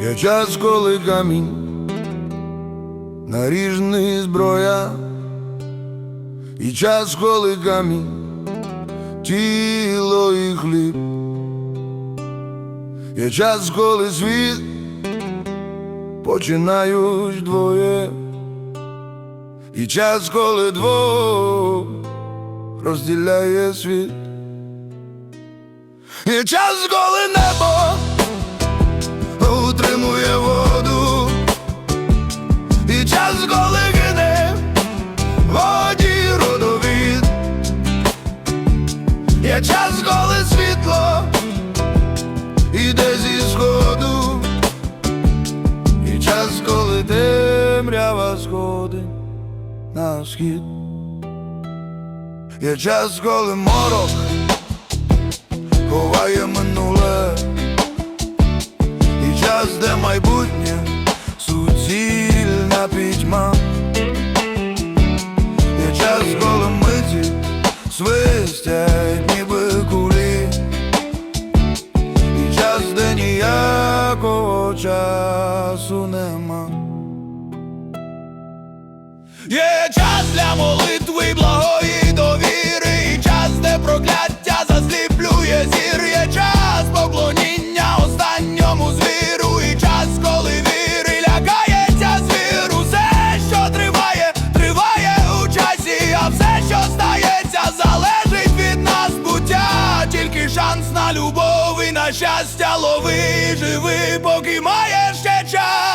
Є час, коли камінь наріжний зброя, і час, коли камінь, тіло і хліб. Є час, коли світ починають двоє, і час, коли двох розділяє світ. Є час, коли небо час, коли світло іде зі сходу, і час, коли темрява сходить на схід, є час, коли морок ховає минуле, і час, де майбутнє суцільна пітьма. Свистять, ніякого часу нема. Є час для молитви, благої лови на щастя, лови, живи, поки маєш ще час.